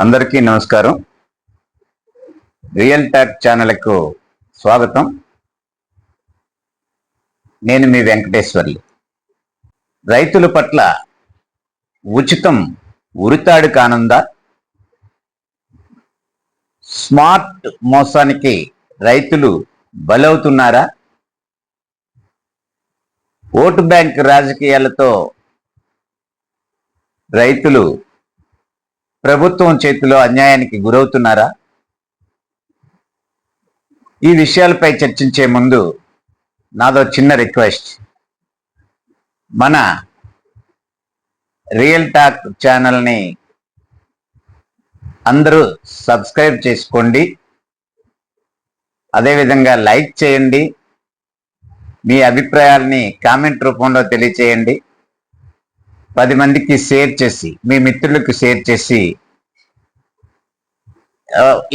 అందరికీ నమస్కారం. Real talk ఛానల్కు స్వాగతం. నేను మీ వెంకటేశ్వర్లు. రైతుల పట్ల ఉచితం ఉరితాడు కానుందా? స్మార్ట్ మోసానికి రైతులు బలవుతున్నారా? ఓటు బ్యాంక్ రాజకీయాలతో రైతులు ప్రభుత్వం చేతిలో అన్యాయానికి గురవుతున్నారా? ఈ విషయాలపై చర్చించే ముందు నాదో చిన్న రిక్వెస్ట్. మన రియల్ టాక్ ఛానల్ని అందరూ సబ్స్క్రైబ్ చేసుకోండి. అదేవిధంగా లైక్ చేయండి. మీ అభిప్రాయాల్ని కామెంట్ రూపంలో తెలియచేయండి. పది మందికి షేర్ చేసి మీ మిత్రులకు షేర్ చేసి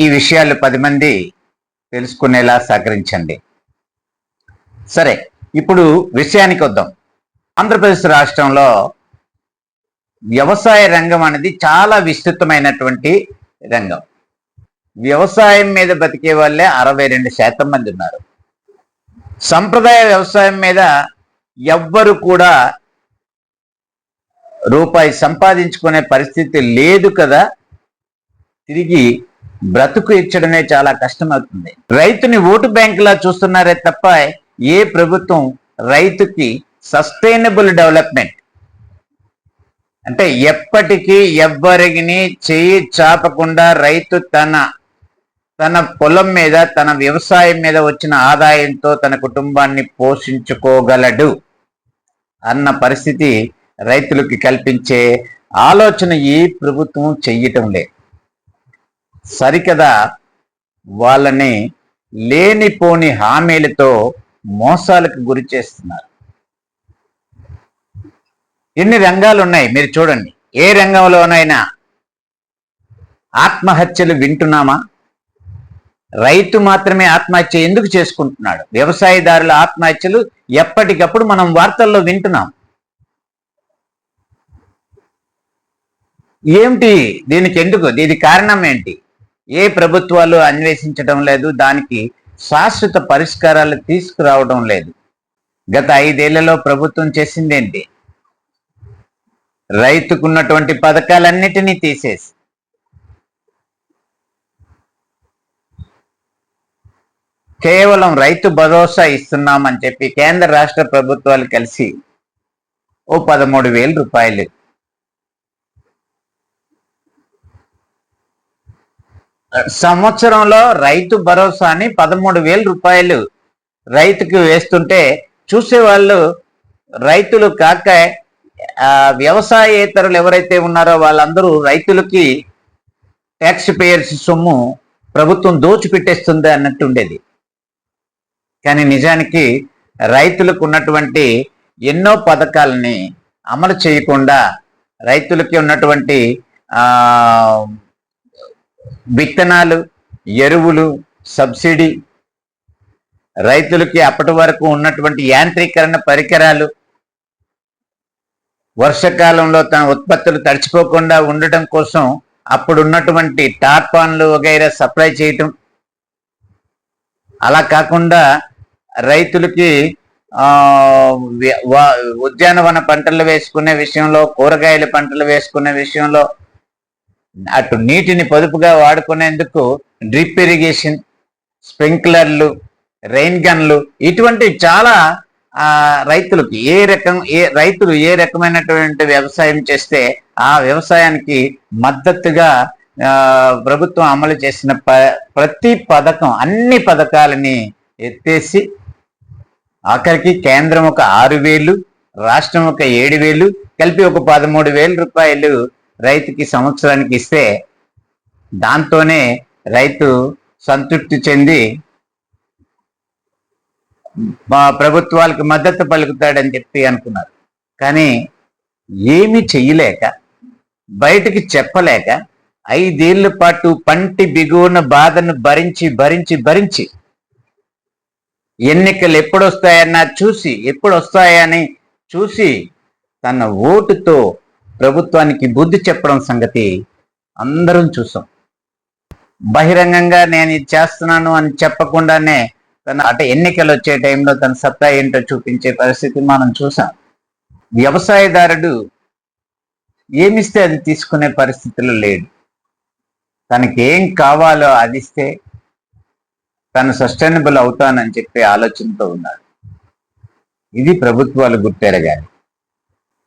ఈ విషయాలు పది మంది తెలుసుకునేలా సహకరించండి. సరే ఇప్పుడు విషయానికి వద్దాం. ఆంధ్రప్రదేశ్ రాష్ట్రంలో వ్యవసాయ రంగం అనేది చాలా విస్తృతమైనటువంటి రంగం. వ్యవసాయం మీద బతికే వాళ్ళే అరవై రెండు శాతం మంది ఉన్నారు. సంప్రదాయ వ్యవసాయం మీద ఎవ్వరు కూడా రూపాయి సంపాదించుకునే పరిస్థితి లేదు కదా. తిరిగి బ్రతుకు ఇచ్చడమే చాలా కష్టమవుతుంది. రైతుని ఓటు బ్యాంకులా చూస్తున్నారే తప్ప ఏ ప్రభుత్వం రైతుకి సస్టైనబుల్ డెవలప్మెంట్? అంటే ఎప్పటికీ ఎవ్వరిని చేయి చాపకుండా రైతు తన తన పొలం మీద తన వ్యవసాయం మీద వచ్చిన ఆదాయంతో తన కుటుంబాన్ని పోషించుకోగలడు అన్న పరిస్థితి రైతులకి కల్పించే ఆలోచన ఏ ప్రభుత్వం చెయ్యటం లేదు సరికదా వాళ్ళని లేనిపోని హామీలతో మోసాలకు గురి చేస్తున్నారు. ఎన్ని రంగాలు ఉన్నాయి మీరు చూడండి. ఏ రంగంలోనైనా ఆత్మహత్యలు వింటున్నామా? రైతు మాత్రమే ఆత్మహత్య ఎందుకు చేసుకుంటున్నాడు? వ్యవసాయదారుల ఆత్మహత్యలు ఎప్పటికప్పుడు మనం వార్తల్లో వింటున్నాం. ఏమిటి? దీనికి ఎందుకు? దీని కారణం ఏంటి? ఏ ప్రభుత్వాలు అన్వేషించడం లేదు? దానికి శాశ్వత పరిష్కారాలు తీసుకురావడం లేదు. గత ఐదేళ్ళలో ప్రభుత్వం చేసిందేంటి? రైతుకున్నటువంటి పథకాలన్నిటినీ తీసేసి. కేవలం రైతు భరోసా ఇస్తున్నామని చెప్పి కేంద్ర రాష్ట్ర ప్రభుత్వాలు కలిసి ఓ పదమూడు వేల రూపాయలు సంవత్సరంలో రైతు భరోసాని పదమూడు వేల రూపాయలు రైతుకు వేస్తుంటే చూసేవాళ్ళు రైతులు కాక వ్యవసాయేతరులు ఎవరైతే ఉన్నారో వాళ్ళందరూ రైతులకి ట్యాక్స్ పేయర్స్ సొమ్ము ప్రభుత్వం దోచిపెట్టేస్తుంది అన్నట్టు ఉండేది కానీ నిజానికి రైతులకు ఉన్నటువంటి ఎన్నో పథకాలని అమలు చేయకుండా రైతులకి ఉన్నటువంటి ఆ విత్తనాలు ఎరువులు సబ్సిడీ రైతులకి అప్పటి వరకు ఉన్నటువంటి యాంత్రీకరణ పరికరాలు వర్షకాలంలో తన ఉత్పత్తులు తడిచిపోకుండా ఉండటం కోసం అప్పుడు ఉన్నటువంటి టార్పాన్లు వగైరా సప్లై చేయటం. అలా కాకుండా రైతులకి ఉద్యానవన పంటలు వేసుకునే విషయంలో కూరగాయల పంటలు వేసుకునే విషయంలో అటు నీటిని పొదుపుగా వాడుకునేందుకు డ్రిప్ ఇరిగేషన్ స్ప్రింక్లర్లు రెయిన్ గన్లు ఇటువంటి చాలా రైతులకు రైతులకి ఏ రకం ఏ రైతులు ఏ రకమైనటువంటి వ్యవసాయం చేస్తే ఆ వ్యవసాయానికి మద్దతుగా ప్రభుత్వం అమలు చేసిన ప- ప్రతి పథకం అన్ని పథకాలని ఎత్తేసి ఆఖరికి కేంద్రం ఒక ఆరు వేలు రాష్ట్రం ఒక ఏడు వేలు కలిపి ఒక పదమూడు వేల రూపాయలు రైతుకి సంవత్సరానికి ఇస్తే దాంతోనే రైతు సంతృప్తి చెంది మా ప్రభుత్వాలకు మద్దతు పలుకుతాడని చెప్పి అనుకున్నారు. కానీ ఏమి చెయ్యలేక బయటికి చెప్పలేక ఐదేళ్ళ పాటు పంటి బిగువున బాధను భరించి భరించి భరించి ఎన్నికలు ఎప్పుడొస్తాయన్నా చూసి ఎప్పుడు వస్తాయని చూసి తన ఓటుతో ప్రభుత్వానికి బుద్ధి చెప్పడం సంగతి అందరం చూసాం. బహిరంగంగా నేను ఇది చేస్తున్నాను అని చెప్పకుండానే తన అటు ఎన్నికలు వచ్చే టైంలో తన సత్తా ఏంటో చూపించే పరిస్థితి మనం చూసాం. వ్యవసాయదారుడు ఏమిస్తే అది తీసుకునే పరిస్థితిలో లేడు. తనకి ఏం కావాలో అది ఇస్తే తను సస్టైనబుల్ అవుతానని చెప్పే ఆలోచనతో ఉన్నాడు. ఇది ప్రభుత్వాలు గుర్తెరగాలి.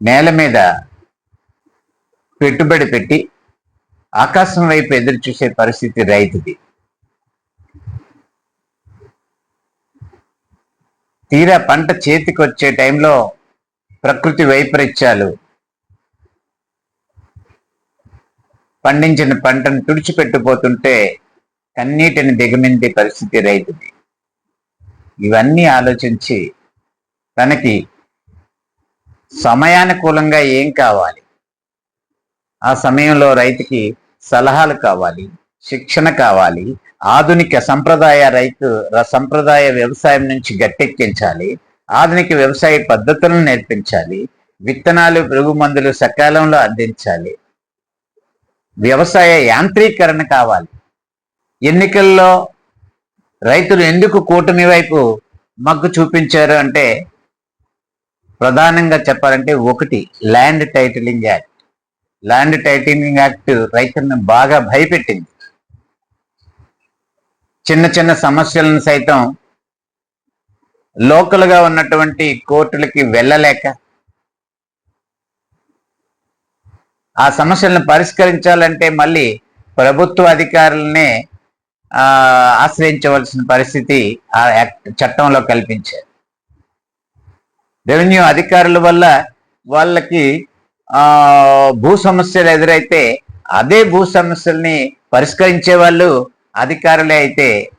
నేల మీద పెట్టుబడి పెట్టి ఆకాశం వైపు ఎదురు చూసే పరిస్థితి రైతుది. తీరా పంట చేతికి వచ్చే టైంలో ప్రకృతి వైపరీత్యాలు పండించిన పంటను తుడిచిపెట్టుపోతుంటే కన్నీటిని దిగమిందే పరిస్థితి రైతుది. ఇవన్నీ ఆలోచించి తనకి సమయానుకూలంగా ఏం కావాలి? ఆ సమయంలో రైతుకి సలహాలు కావాలి శిక్షణ కావాలి ఆధునిక సంప్రదాయ రైతు సంప్రదాయ వ్యవసాయం నుంచి గట్టెక్కించాలి ఆధునిక వ్యవసాయ పద్ధతులను నేర్పించాలి విత్తనాలు పురుగు మందులు సకాలంలో అందించాలి. వ్యవసాయ యాంత్రీకరణ కావాలి. ఎన్నికల్లో రైతులు ఎందుకు కూటమి వైపు మగ్గు చూపించారు అంటే ప్రధానంగా చెప్పాలంటే ఒకటి land titling act. Land titling act రైతులను బాగా భయపెట్టింది. చిన్న చిన్న సమస్యలను సైతం లోకల్గా ఉన్నటువంటి కోర్టులకి వెళ్ళలేక ఆ సమస్యలను పరిష్కరించాలంటే మళ్ళీ ప్రభుత్వ అధికారులనే ఆ, ఆశ్రయించవలసిన పరిస్థితి ఆ యాక్ట్ చట్టంలో కల్పించారు. రెవెన్యూ అధికారుల వల్ల వాళ్ళకి భూ సమస్యలు ఎదురైతే అదే భూ సమస్యల్ని పరిష్కరించే వాళ్ళు అధికారులే అయితే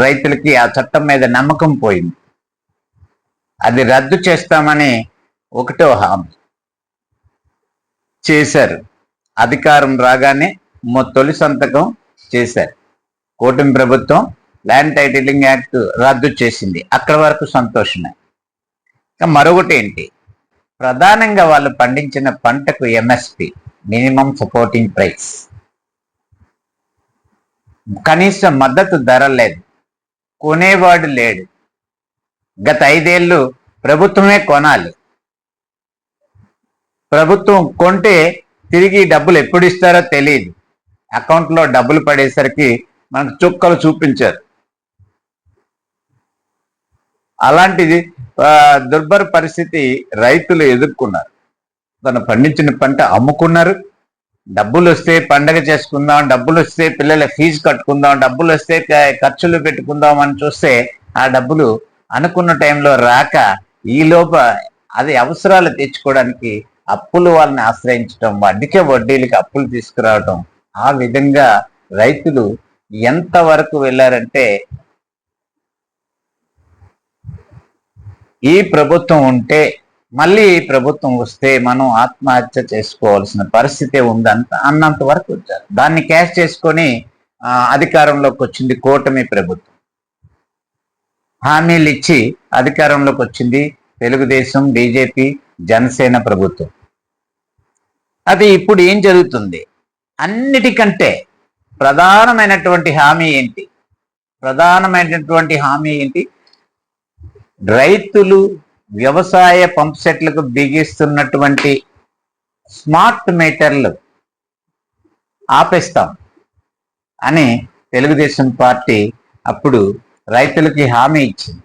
రైతులకి ఆ చట్టం మీద నమ్మకం పోయింది. అది రద్దు చేస్తామని ఒకటో హామీ చేశారు. అధికారం రాగానే మొ- తొలి సంతకం చేశారు. కూటమి ప్రభుత్వం ల్యాండ్ టైటిలింగ్ యాక్ట్ రద్దు చేసింది. అక్కడ వరకు సంతోషమే. ఇంకా మరొకటి ఏంటి? ప్రధానంగా వాళ్ళు పండించిన పంటకు ఎంఎస్పి మినిమం సపోర్టింగ్ ప్రైస్ కనీస మద్దతు ధర లేదు. కొనేవాడు లేడు. గత ఐదేళ్ళు ప్రభుత్వమే కొనాలి. ప్రభుత్వం కొంటే తిరిగి డబ్బులు ఎప్పుడు ఇస్తారో తెలియదు అకౌంట్లో డబ్బులు పడేసరికి మనకు చుక్కలు చూపించారు. అలాంటిది దుర్భర పరిస్థితి రైతులు ఎదుర్కొన్నారు. తను పండించిన పంట అమ్ముకున్నారు. డబ్బులు వస్తే పండగ చేసుకుందాం డబ్బులు వస్తే పిల్లల ఫీజు కట్టుకుందాం డబ్బులు వస్తే ఖర్చులు పెట్టుకుందాం అని చూస్తే ఆ డబ్బులు అనుకున్న టైంలో రాక ఈ లోప అది అవసరాలు తెచ్చుకోవడానికి అప్పులు వాళ్ళని ఆశ్రయించడం వడ్డీకే వడ్డీలకి అప్పులు తీసుకురావడం ఆ విధంగా రైతులు ఎంత వరకు వెళ్ళారంటే ఈ ప్రభుత్వం ఉంటే మళ్ళీ ఈ ప్రభుత్వం వస్తే మనం ఆత్మహత్య చేసుకోవాల్సిన పరిస్థితి ఉందంత అన్నంత వరకు వచ్చారు. దాన్ని క్యాష్ చేసుకొని అధికారంలోకి వచ్చింది కూటమి ప్రభుత్వం. హామీలు ఇచ్చి అధికారంలోకి వచ్చింది తెలుగుదేశం బీజేపీ జనసేన ప్రభుత్వం. అది ఇప్పుడు ఏం జరుగుతుంది? అన్నిటికంటే ప్రధానమైనటువంటి హామీ ఏంటి? ప్రధానమైనటువంటి హామీ ఏంటి? రైతులు వ్యవసాయ పంప్ సెట్లకు బిగిస్తున్నటువంటి స్మార్ట్ మీటర్లు ఆపేస్తాం అని తెలుగుదేశం పార్టీ అప్పుడు రైతులకి హామీ ఇచ్చింది.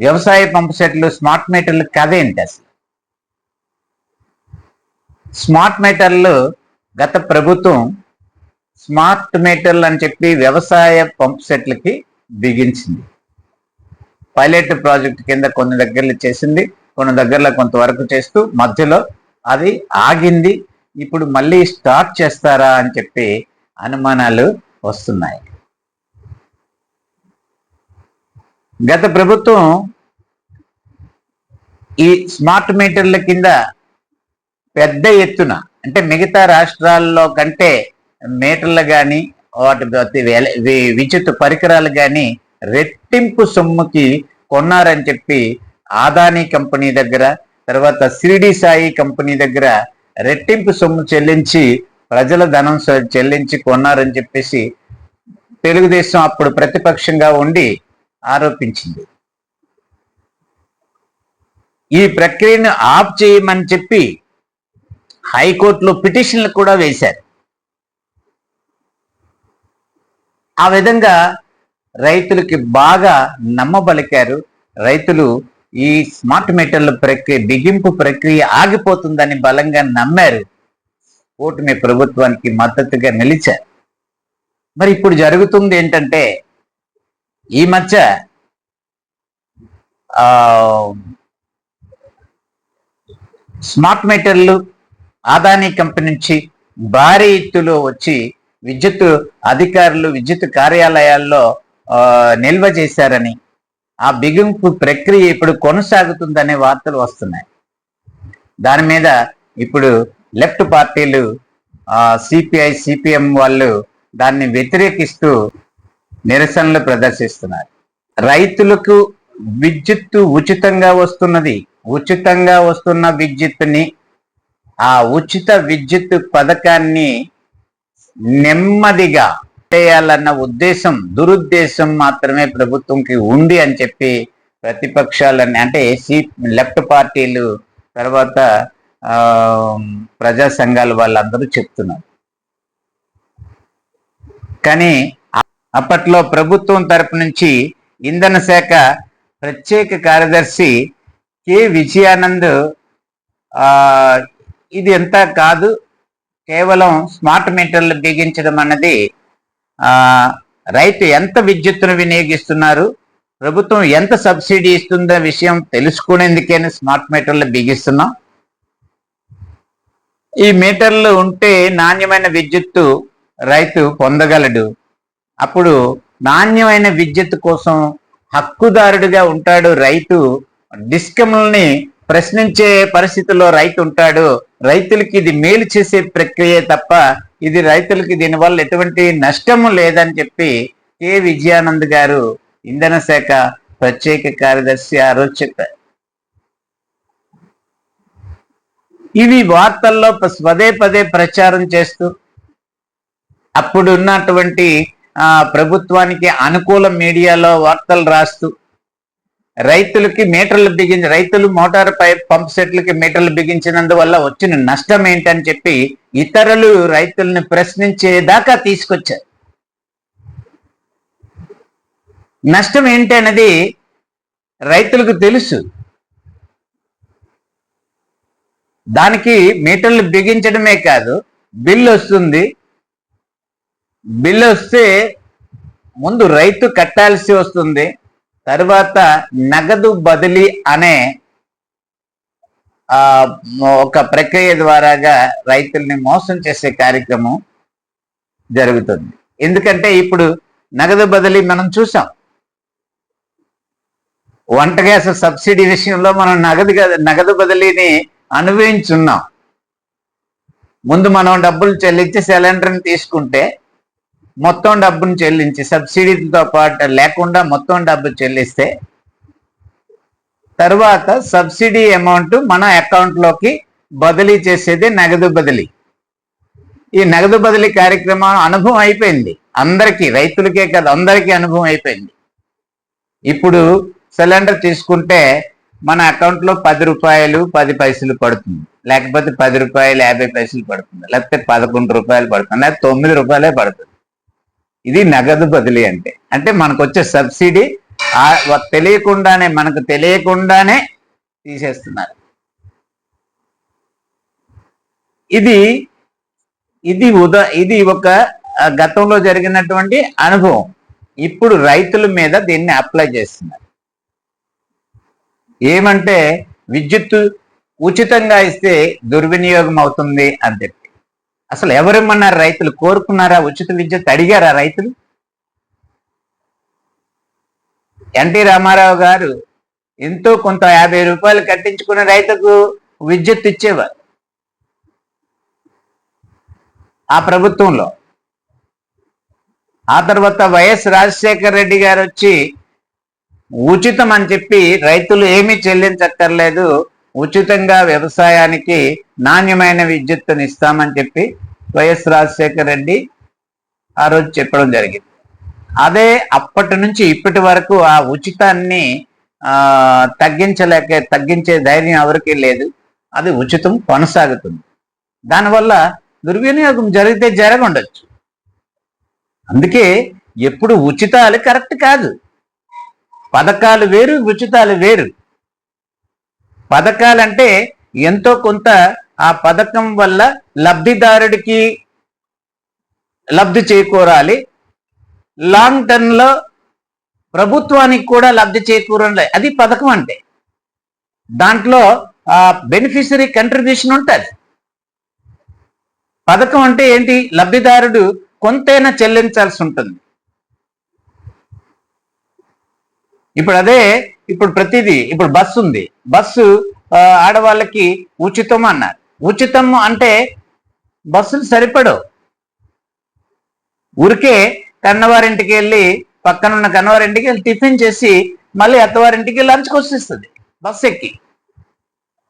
వ్యవసాయ పంప్ సెట్లు స్మార్ట్ మీటర్లు కదేంటి అసలు? స్మార్ట్ మీటర్లు గత ప్రభుత్వం స్మార్ట్ మీటర్లు అని చెప్పి వ్యవసాయ పంప్ సెట్లకి బిగించింది. పైలట్ ప్రాజెక్ట్ కింద కొన్ని దగ్గరలు చేసింది కొన్ని దగ్గరలో కొంతవరకు చేస్తూ మధ్యలో అది ఆగింది. ఇప్పుడు మళ్ళీ స్టార్ట్ చేస్తారా అని చెప్పి అనుమానాలు వస్తున్నాయి. గత ప్రభుత్వం ఈ స్మార్ట్ మీటర్ల కింద పెద్ద ఎత్తున అంటే మిగతా రాష్ట్రాల్లో కంటే మీటర్లు కానీ వాటి వేల- విద్యుత్ పరికరాలు కానీ రెట్టింపు సొమ్ముకి కొన్నారని చెప్పి ఆదాని కంపెనీ దగ్గర తర్వాత సిరిడి సాయి కంపెనీ దగ్గర రెట్టింపు సొమ్ము చెల్లించి ప్రజల ధనం చెల్లించి కొన్నారని చెప్పేసి తెలుగుదేశం అప్పుడు ప్రతిపక్షంగా ఉండి ఆరోపించింది. ఈ ప్రక్రియను ఆఫ్ చేయమని చెప్పి హైకోర్టులో పిటిషన్లు కూడా వేశారు. ఆ విధంగా రైతులకి బాగా నమ్మబలికారు. రైతులు ఈ స్మార్ట్ మీటర్ల ప్రక్రియ బిగింపు ప్రక్రియ ఆగిపోతుందని బలంగా నమ్మారు. కూటమి ప్రభుత్వానికి మద్దతుగా నిలిచారు. మరి ఇప్పుడు జరుగుతుంది ఏంటంటే ఈ మధ్య ఆ స్మార్ట్ మీటర్లు ఆదాని కంపెనీ నుంచి భారీ ఎత్తులో వచ్చి విద్యుత్ అధికారులు విద్యుత్ కార్యాలయాల్లో నిల్వ చేశారని ఆ బిగింపు ప్రక్రియ ఇప్పుడు కొనసాగుతుందనే వార్తలు వస్తున్నాయి. దాని మీద ఇప్పుడు లెఫ్ట్ పార్టీలు సిపిఐ సిపిఎం వాళ్ళు దాన్ని వ్యతిరేకిస్తూ నిరసనలు ప్రదర్శిస్తున్నారు. రైతులకు విద్యుత్తు ఉచితంగా వస్తున్నది ఉచితంగా వస్తున్న విద్యుత్తుని ఆ ఉచిత విద్యుత్ పథకాన్ని నెమ్మదిగా చేయాలన్న ఉద్దేశం దురుద్దేశం మాత్రమే ప్రభుత్వంకి ఉంది అని చెప్పి ప్రతిపక్షాలని అంటే సి లెఫ్ట్ పార్టీలు తర్వాత ఆ, ప్రజా సంఘాలు వాళ్ళందరూ చెప్తున్నారు. కానీ అప్పట్లో ప్రభుత్వం తరపు నుంచి ఇంధన శాఖ ప్రత్యేక కార్యదర్శి కె. విజయానంద్ ఆ ఇది ఎంత కాదు కేవలం స్మార్ట్ మీటర్లు బిగించడం అన్నది రైతు ఎంత విద్యుత్తును వినియోగిస్తున్నారు? ప్రభుత్వం ఎంత సబ్సిడీ ఇస్తుందో విషయం తెలుసుకునేందుకేనే స్మార్ట్ మీటర్లు బిగిస్తున్నాం. ఈ మీటర్లు ఉంటే నాణ్యమైన విద్యుత్తు రైతు పొందగలడు. అప్పుడు నాణ్యమైన విద్యుత్ కోసం హక్కుదారుడిగా ఉంటాడు రైతు. డిస్కమ్లని ప్రశ్నించే పరిస్థితిలో రైతు ఉంటాడు. రైతులకి ఇది మేలు చేసే ప్రక్రియ తప్ప ఇది రైతులకి దీనివల్ల ఎటువంటి నష్టము లేదని చెప్పి కె. విజయానంద్ గారు ఇంధన శాఖ ప్రత్యేక కార్యదర్శి ఆ రోజు చెప్పారు. ఇవి వార్తల్లో పదే పదే ప్రచారం చేస్తూ అప్పుడు ఉన్నటువంటి ఆ, ప్రభుత్వానికి అనుకూల మీడియాలో వార్తలు రాస్తూ రైతులకి మీటర్లు బిగించి రైతులు మోటార్ పైప్ పంప్ సెట్లకి మీటర్లు బిగించినందువల్ల వచ్చిన నష్టం ఏంటని చెప్పి ఇతరులు రైతుల్ని ప్రశ్నించేదాకా తీసుకొచ్చారు. నష్టం ఏంటి అనేది రైతులకు తెలుసు. దానికి మీటర్లు బిగించడమే కాదు బిల్లు వస్తుంది. బిల్లు వస్తే ముందు రైతు కట్టాల్సి వస్తుంది. తర్వాత నగదు బదిలీ అనే ఆ ఒక ప్రక్రియ ద్వారాగా రైతుల్ని మోసం చేసే కార్యక్రమం జరుగుతుంది. ఎందుకంటే ఇప్పుడు నగదు బదిలీ మనం చూసాం. వంట గ్యాస్ సబ్సిడీ విషయంలో మనం నగదు నగదు బదిలీని అనుభవించున్నాం. ముందు మనం డబ్బులు చెల్లించి సిలిండర్ని తీసుకుంటే మొత్తం డబ్బును చెల్లించి సబ్సిడీతో పాటు లేకుండా మొత్తం డబ్బు చెల్లిస్తే తర్వాత సబ్సిడీ అమౌంట్ మన అకౌంట్లోకి బదిలీ చేసేది నగదు బదిలీ. ఈ నగదు బదిలీ కార్యక్రమం అనుభవం అయిపోయింది. అందరికీ రైతులకే కాదు అందరికీ అనుభవం అయిపోయింది. ఇప్పుడు సిలిండర్ తీసుకుంటే మన అకౌంట్లో పది రూపాయలు పది పైసలు పడుతుంది. లేకపోతే పది రూపాయలు యాభై పైసలు పడుతుంది. లేకపోతే పదకొండు రూపాయలు పడుతుంది. లేకపోతే తొమ్మిది రూపాయలే పడుతుంది. ఇది నగదు బదిలీ అంటే అంటే మనకు వచ్చే సబ్సిడీ తెలియకుండానే మనకు తెలియకుండానే తీసేస్తున్నారు. ఇది ఇది ఉదా ఇది ఒక గతంలో జరిగినటువంటి అనుభవం. ఇప్పుడు రైతుల మీద దీన్ని అప్లై చేస్తున్నారు. ఏమంటే విద్యుత్ ఉచితంగా ఇస్తే దుర్వినియోగం అవుతుంది అని చెప్పి. అసలు ఎవరిమ్మన్నారు రైతులు కోరుకున్నారా ఉచిత విద్యుత్ అడిగారా రైతులు? ఎన్టీ రామారావు గారు ఎంతో కొంత యాభై రూపాయలు కట్టించుకున్న రైతుకు విద్యుత్ ఇచ్చేవారు ఆ ప్రభుత్వంలో. ఆ తర్వాత వైఎస్ రాజశేఖర రెడ్డి గారు వచ్చి ఉచితం అని చెప్పి రైతులు ఏమీ చెల్లించక్కర్లేదు ఉచితంగా వ్యవసాయానికి నాణ్యమైన విద్యుత్తుని ఇస్తామని చెప్పి వైఎస్ రాజశేఖర రెడ్డి ఆ రోజు చెప్పడం జరిగింది. అదే అప్పటి నుంచి ఇప్పటి వరకు ఆ ఉచితాన్ని తగ్గించలేక తగ్గించే ధైర్యం ఎవరికీ లేదు. అది ఉచితం కొనసాగుతుంది. దానివల్ల దుర్వినియోగం జరిగితే జరగండొచ్చు. అందుకే ఎప్పుడు ఉచితాలు కరెక్ట్ కాదు. పథకాలు వేరు ఉచితాలు వేరు. పథకాలంటే ఎంతో కొంత ఆ పథకం వల్ల లబ్ధిదారుడికి లబ్ధి చేకూరాలి. లాంగ్ టర్మ్లో ప్రభుత్వానికి కూడా లబ్ధి చేకూరాలి. అది పథకం అంటే. దాంట్లో ఆ బెనిఫిషరీ కంట్రిబ్యూషన్ ఉంటుంది. పథకం అంటే ఏంటి? లబ్ధిదారుడు కొంతైనా చెల్లించాల్సి ఉంటుంది. ఇప్పుడు అదే ఇప్పుడు ప్రతిదీ ఇప్పుడు బస్సు ఉంది. బస్సు ఆడవాళ్ళకి ఉచితం అన్నారు. ఉచితం అంటే బస్సులు సరిపడవు. ఊరికే కన్నవారింటికి వెళ్ళి పక్కనున్న కన్నవారింటికి వెళ్ళి టిఫిన్ చేసి మళ్ళీ అత్తవారింటికి లంచ్కి వచ్చేస్తుంది బస్సు ఎక్కి.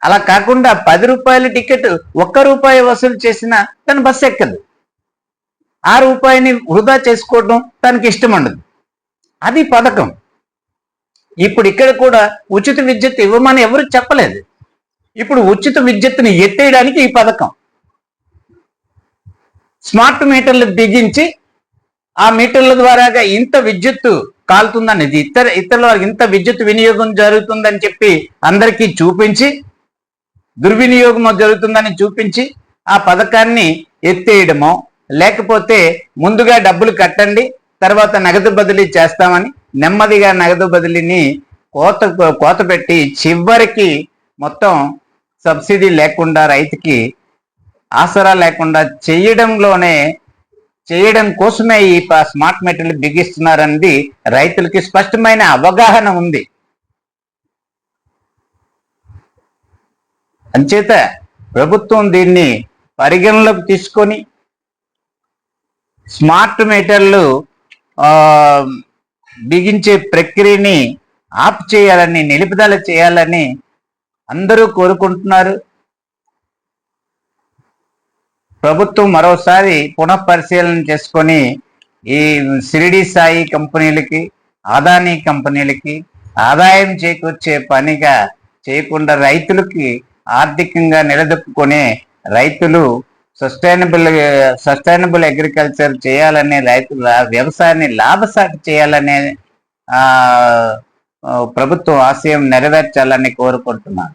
అలా కాకుండా పది రూపాయల టికెట్ ఒక్క రూపాయి వసూలు చేసినా తను బస్సు ఎక్కదు. ఆ రూపాయిని వృధా చేసుకోవడం తనకి ఇష్టం ఉండదు. అది పథకం. ఇప్పుడు ఇక్కడ కూడా ఉచిత విద్యుత్ ఇవ్వమని ఎవరు చెప్పలేదు. ఇప్పుడు ఉచిత విద్యుత్తుని ఎత్తేయడానికి ఈ పథకం. స్మార్ట్ మీటర్లు బిగించి ఆ మీటర్ల ద్వారాగా ఇంత విద్యుత్తు కాలుతుందని ఇతర ఇతరుల వారికి ఇంత విద్యుత్ వినియోగం జరుగుతుందని చెప్పి అందరికీ చూపించి దుర్వినియోగం జరుగుతుందని చూపించి ఆ పథకాన్ని ఎత్తేయడమో లేకపోతే ముందుగా డబ్బులు కట్టండి తర్వాత నగదు బదిలీ చేస్తామని నెమ్మదిగా నగదు బదిలీని కోత కోత పెట్టి చివరికి మొత్తం సబ్సిడీ లేకుండా రైతుకి ఆసరా లేకుండా చేయడంలోనే చేయడం కోసమే ఈ స్మార్ట్ మీటర్లు బిగిస్తున్నారన్నది రైతులకి స్పష్టమైన అవగాహన ఉంది. అంచేత ప్రభుత్వం దీన్ని పరిగణలోకి తీసుకొని స్మార్ట్ మీటర్లు ఆ, బిగించే ప్రక్రియని ఆప్ చేయాలని నిలుపుదల చేయాలని అందరూ కోరుకుంటున్నారు. ప్రభుత్వం మరోసారి పునఃపరిశీలన చేసుకొని ఈ సిరిడి సాయి కంపెనీలకి ఆదానీ కంపెనీలకి ఆదాయం చేకూర్చే పనిగా చేయకుండా రైతులకి ఆర్థికంగా నిలదొక్కునే రైతులు సస్టైనబుల్ సస్టైనబుల్ అగ్రికల్చర్ చేయాలనే రైతుల వ్యవసాయాన్ని లాభసాటి చేయాలనే ఆ ప్రభుత్వం ఆశయం నెరవేర్చాలని కోరుకుంటున్నాను.